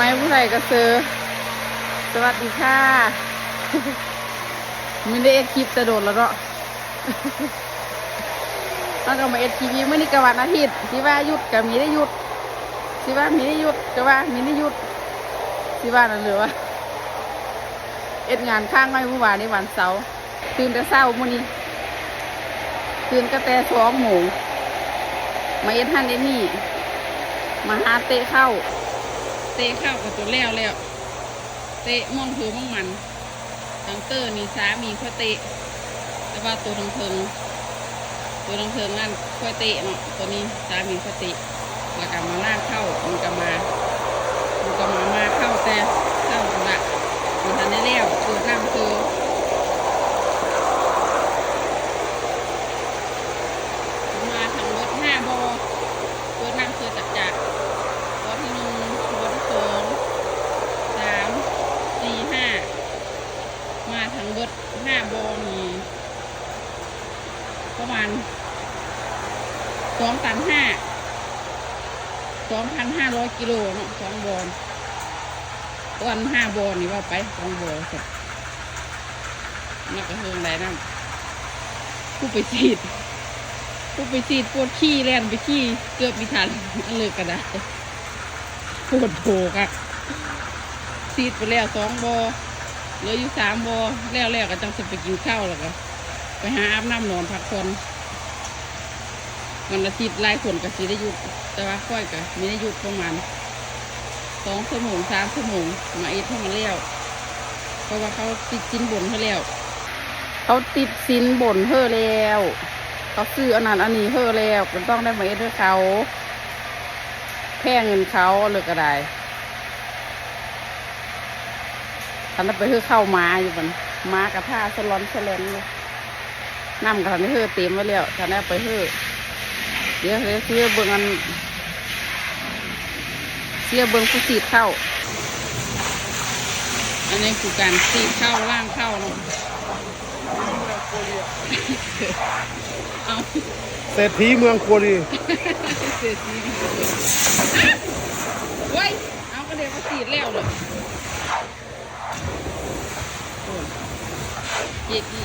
ไม่ผู้ใดก็ซื้อสวัสดีค่ะไม่ได้เอ็ดคลิปแต่โดนแล้วเนาะต้องก็มาเอ็ดทีวีเมื่อนี้กวันอาทิตย์ที่ว่าหยุดกับมีได้หยุดที่ว่ามีได้หยุดก็ว่ามีได้หยุดที่ว่านั่นเหลือวะเอ็ดงานข้างไว้เมื่อวานนี้วันเสาร์ตื่นแต่เช้ามื่อนี้ตื่นก็แต่สองโมงมาเอ็ดฮันเอ็ดนี่มาหาเตะเข้า เตะเข้ากับตัวแล้วแล้ว เตะม่องเพือม่องมันทังเตอร์นี่สามีเขาเตะ แต่ว่าตัวทังเพิงตัวทังเพิงนั่นค่อยเตะเนาะตัวนี้สามีเขาเตะแล้วก็มาล่างเข้ามันก็มามันก็มามาเข้าแต่เข้าละมันทันได้แล้วคือน้ำคือมาทางรถห้าบอรถน้ำคือจักจักรถที่หนึ่งรถที่สองสามสี่ห้า มาทางรถห้าโบอมีประมาณสองตันห้าสองพันห้าร้อยกิโลเนาะสองบอลวันห้าบอลนี่ว่าไปสองบอลสร็จนักกระเฮืองไรนั่นผู้ไปฉีดผู้ไปฉีดปวดขี้แล่นไปขี้เกือบมีทันเลิกกันได้ปวดโผกอะฉีดไปแล้วสองบอ เหลืออยู่สามโบแล้วแล้วก็จังจะไปกินข้าวแล้วก็ไปหาอาบน้ำนอนพักผ่อนวันอาทิตย์ไล่คนก็สีได้หยุดแต่ว่าค่อยก็ไม่ได้หยุดประมาณสองชั่วโมงสามชั่วโมงมาเอ็ดให้ามาแล้วเพราะว่าเขาติดสินบนเขาแล้ว เขาติดสินบนเธอแล้ว เขาซื้ออันนั้นอันนี้เธอแล้วก็ต้องได้มาเอ็ดให้เขา แพงเงินเขาเลยก็ได้ ทันได้ไปเธอเข้ามาอยู่มันมากระท่าสลอนสแลนเลยน้ำกระทันได้เธอเต็มไว้แล้วทันได้ไปเธอเดี๋ยวเดี๋ยวเสียเบิ่งอันเสียเบิ่งผู้สีดเข้า อันนี้คือการสีดเข้าล่างเข้าเนาะเอาเศรษฐีเมืองโคลีเสียสีดีเว้ย เอาก็เดี๋ยวมาสีดแล้วเลยโอ้ย เย็ดอี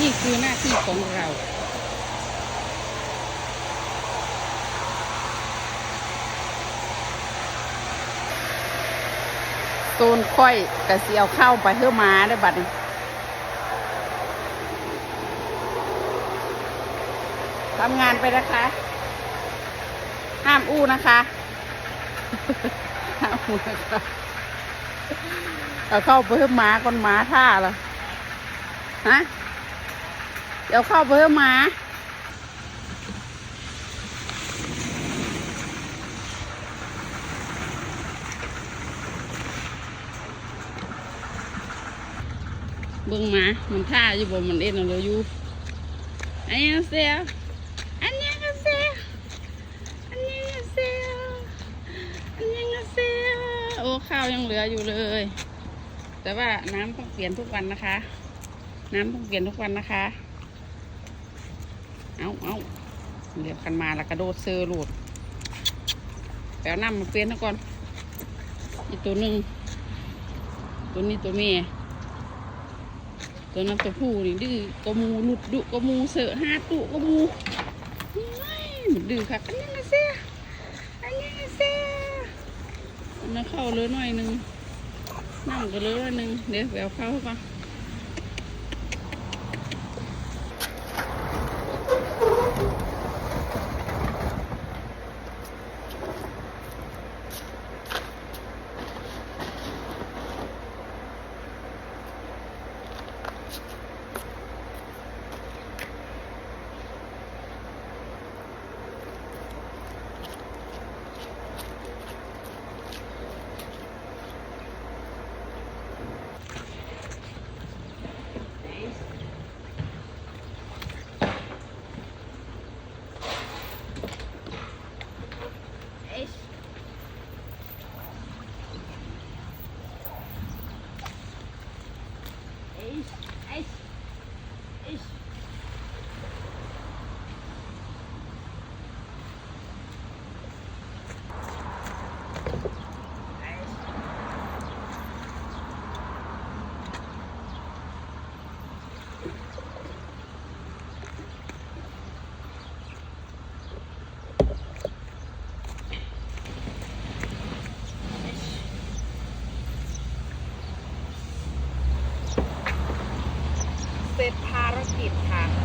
นี่คือหน้าที่ของเราโซนค่อยกะเสียวเข้าไปเพื่อมาได้บัดนี้ทำงานไปนะคะ ห้ามอู้นะคะห้ามอู้นะคะเอาเข้าไปเพื่อมาก่อนหมาท่าละฮะเดี๋ยวเข้าไปเพื่อมาเบิ่งหมา มันท่าอยู่บ่มันเอ็นเอาเลยอยู่อันนี้เสียอันนี้ก็เสียอันนี้ก็เสียอันนี้ก็เสียโอ้ ข้าวยังเหลืออยู่เลย แต่ว่าน้ำต้องเปลี่ยนทุกวันนะคะ น้ำต้องเปลี่ยนทุกวันนะคะ เอาเอาเรียบกันมาแล้วกระโดดเซอร์หลุดแปลน้ำมาเปลี่ยนก่อนอีกตัวหนึ่งตัวนี้ตัวเมียตัวนั้นตัวผู้นี่ดื้อกะมูหลุดดุกะมูเสือห้าตุกระมูดื้อค่ะอันนี้นะเสียอันนี้นะเสียอั นนั้นเข้าเลยหน่อยหนึ่งนั่งก็เลยหน่อยหนึ่งเดี๋ยวแววเข้าก่อ นเสร็จภารกิจค่ะ